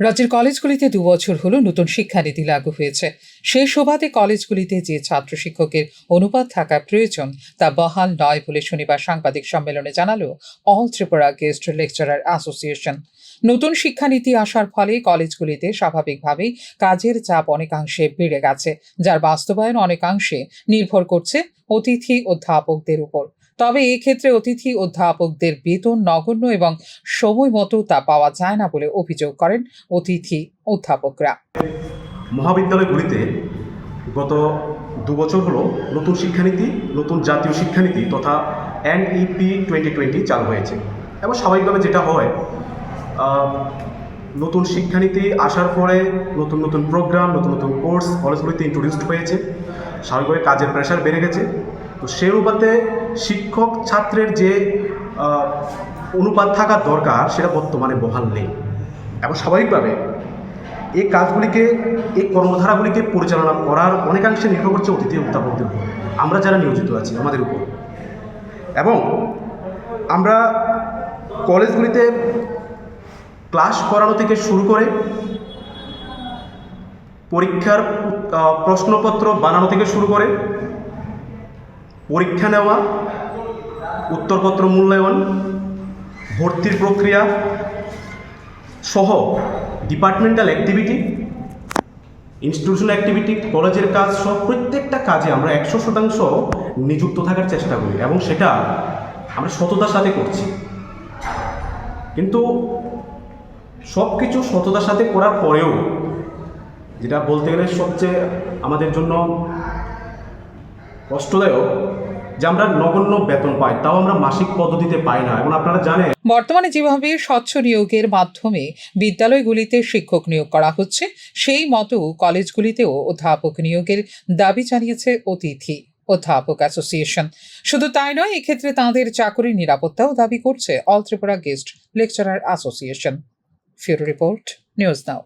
রাজ্যের কলেজগুলিতে দু বছর হলো নতুন শিক্ষানীতি লাগু হয়েছে। সেই সুবাদে কলেজগুলিতে যে ছাত্র শিক্ষকের অনুপাত থাকা প্রয়োজন, তা বহাল নয় বলে শনিবার সাংবাদিক সম্মেলনে জানালো all Tripura guest lecturer association. নতুন শিক্ষানীতি আসার ফলে কলেজগুলিতে স্বাভাবিকভাবেই কাজের চাপ অনেকাংশে বেড়ে গেছে, যার বাস্তবায়ন অনেকাংশে নির্ভর করছে অতিথি অধ্যাপকদের উপর। তবে এক্ষেত্রে অতিথি অধ্যাপকদের বেতন নগণ্য এবং সময় মতো তা পাওয়া যায় না বলে অভিযোগ করেন অতিথি অধ্যাপকরা। মহাবিদ্যালয়গুলিতে গত দু বছর হলো নতুন শিক্ষানীতি, নতুন জাতীয় শিক্ষানীতি তথা এনইপি টোয়েন্টি টোয়েন্টি চালু হয়েছে। এবং স্বাভাবিকভাবে যেটা হয় নতুন শিক্ষানীতি আসার পরে নতুন নতুন প্রোগ্রাম, নতুন নতুন কোর্স, কলেজগুলিতে ইন্ট্রোডিউসড হয়েছে। স্বাভাবিকভাবে কাজের প্রেশার বেড়ে গেছে। তো সেই অনুপাতে শিক্ষক ছাত্রের যে অনুপাত থাকার দরকার, সেটা বর্তমানে বহাল নেই। এবং স্বাভাবিকভাবে এই কাজগুলিকে, এই কর্মধারাগুলিকে পরিচালনা করার অনেকাংশে নির্ভর করছে অতিথি অধ্যাপকদের উপর আমরা যারা নিয়োজিত আছি, আমাদের উপর। এবং আমরা কলেজগুলিতে ক্লাস করানো থেকে শুরু করে পরীক্ষার প্রশ্নপত্র বানানো থেকে শুরু করে পরীক্ষা নেওয়া, উত্তরপত্র মূল্যায়ন, ভর্তির প্রক্রিয়া সহ ডিপার্টমেন্টাল অ্যাক্টিভিটি ইনস্টিটিউশন অ্যাক্টিভিটি কলেজের কাজ সব প্রত্যেকটা কাজে আমরা একশো শতাংশ নিযুক্ত থাকার চেষ্টা করি এবং সেটা আমরা সততার সাথে করছি। কিন্তু সব কিছু সততার সাথে করার পরেও যেটা বলতে গেলে সবচেয়ে আমাদের জন্য কষ্টদায়ক যে আমরা নগণ্য বেতন পাই, তাও আমরা মাসিক পদ্ধতিতে পাই না। এবং আপনারা জানেন বর্তমানে যেভাবে স্বচ্ছ নিয়োগের মাধ্যমে বিদ্যালয়গুলিতে শিক্ষক নিয়োগ করা হচ্ছে, সেই মতো কলেজগুলিতেও অধ্যাপক নিয়োগের দাবি জানিয়েছে অতিথি অধ্যাপক অ্যাসোসিয়েশন। শুধু তাই নয়, এক্ষেত্রে তাঁদের চাকরির নিরাপত্তাও দাবি করছে all Tripura guest lecturer association. Bureau report, news now.